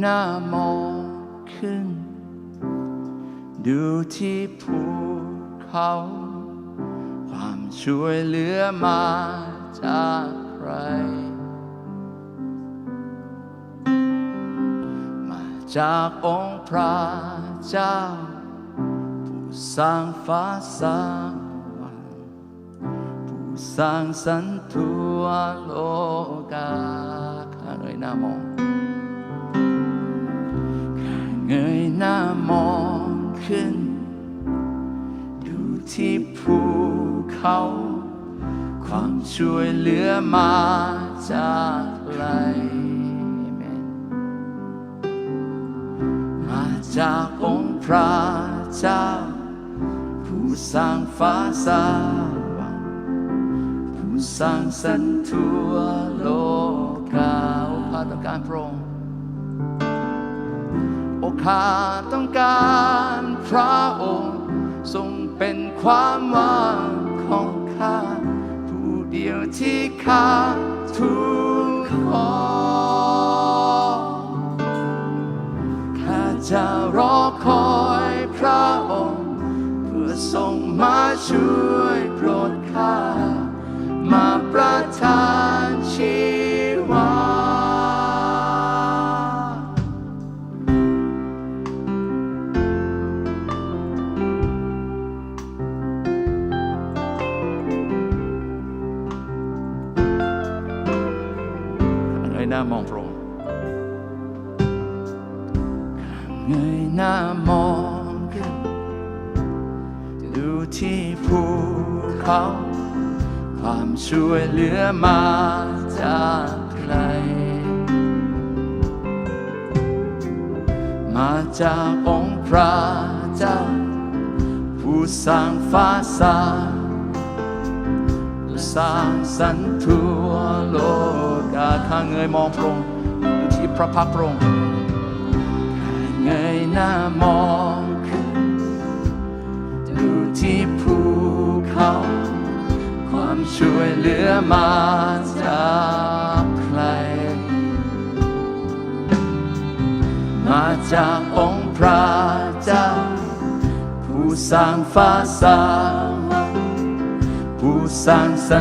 หน้ามองขึ้น ดูที่ภูเขา ความช่วยเหลือมาจากใคร มาจากองค์พระเจ้า ผู้สร้างฟ้าสร้างวันผู้สร้างสรรค์ทั่วโลกาข้าเงยหน้ามอง เขา ความช่วยเหลือมาจากไหนเมนมาจากองค์พระเจ้า ผู้สร้างฟ้าสร้างวันผู้สร้างสรรค์ทั่วโลกาโอ้ข้าต้องการพระองค์โอ้ข้าต้องการพระองค์ทรงเป็นความหวัง ของข้า ผู้เดียวที่ข้าทูลขอข้าจะรอคอยพระองค์ เพื่อทรงมาช่วยโปรดข้า มาประทานชีวามองพระองค์เงยหน้ามองขึ้นดูที่ภูเขา ความช่วยเหลือมาจากใคร มาจากองค์พระเจ้า ผู้สร้างฟ้าสร้างผู้สร้างสรรค์ทั่วโลกาข้าเงยมองพระองค์ดูที่พระพักตร์พระองค์เงยหน้ามองขึ้นดูที่ภูเขา ความช่วยเหลือมาจากใคร มาจากองค์พระเจ้า ผู้สร้างฟ้าสร้างผู้สร้างสร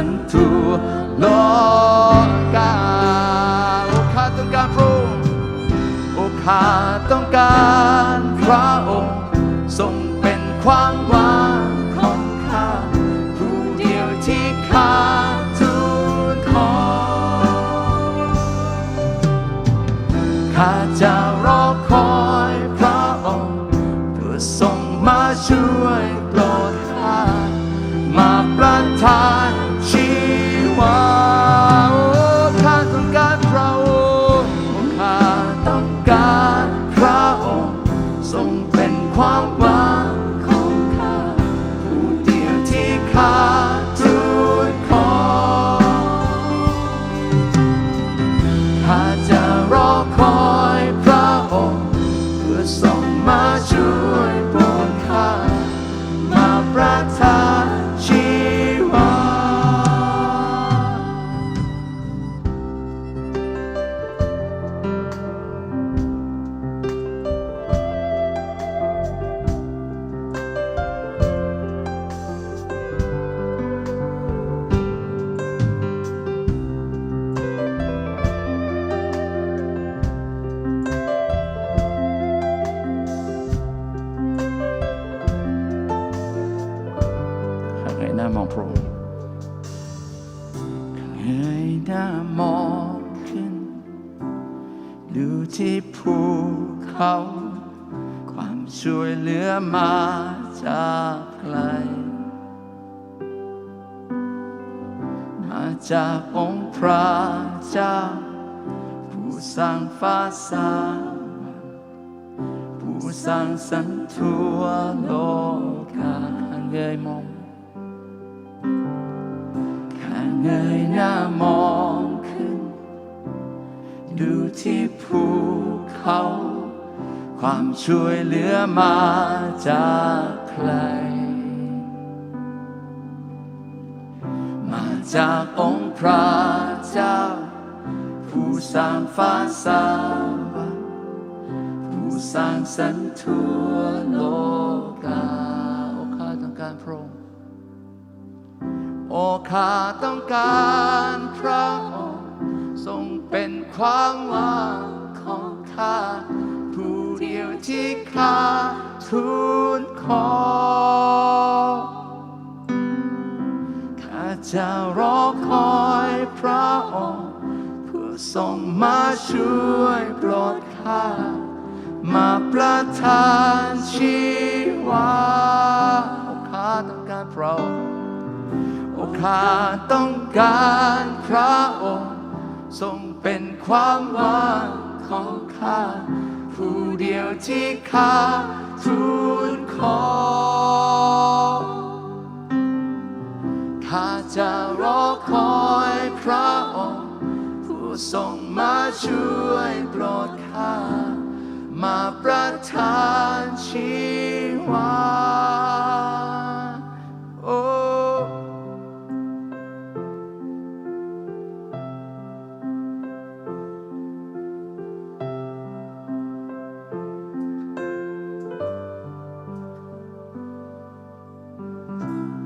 รค์ทั่วโลกาโอ้ข้าต้องการพระองค์โอ้ข้าต้องการพระองค์ทรงเป็นความหวังของข้าผู้เดียวที่ข้าทูลขอข้าจะรอคอยพระองค์เพื่อทรงมาช่วยโปรดข้ามาประทานาเงยหน้ามองพระองค์ข้าเงยหน้ามองขึ้น ดูที่ภูเขา ความช่วยเหลือมาจากใครมาจากองค์พระเจ้า ผู้สร้างฟ้าสร้างวันผู้สร้างสรรค์ทั่วโลกาข้าเงยมอง เงยหน้ามองขึ้น ดูที่ภูเขา ความช่วยเหลือมาจากใคร มาจากองค์พระเจ้า ผู้สร้างฟ้าสร้างวันสร้างสรรทั่วโลกาโอ้ข้าต้องการพระองค์ โอ้ข้าต้องการพระองค์ทรงเป็นความหวังของข้าผู้เดียวที่ข้าทูลขอข้าจะรอคอยพระองค์ผู้ทรงมาช่วยโปรดข้ามาประทานชีวาข้าต้องการพระองค์ ข้าต้องการพระองค์ทรงเป็นความหวังของข้าผู้เดียวที่ข้าทูลขอข้าจะรอคอยพระองค์ผู้ทรงมาช่วยโปรดข้ามาประทานชีวา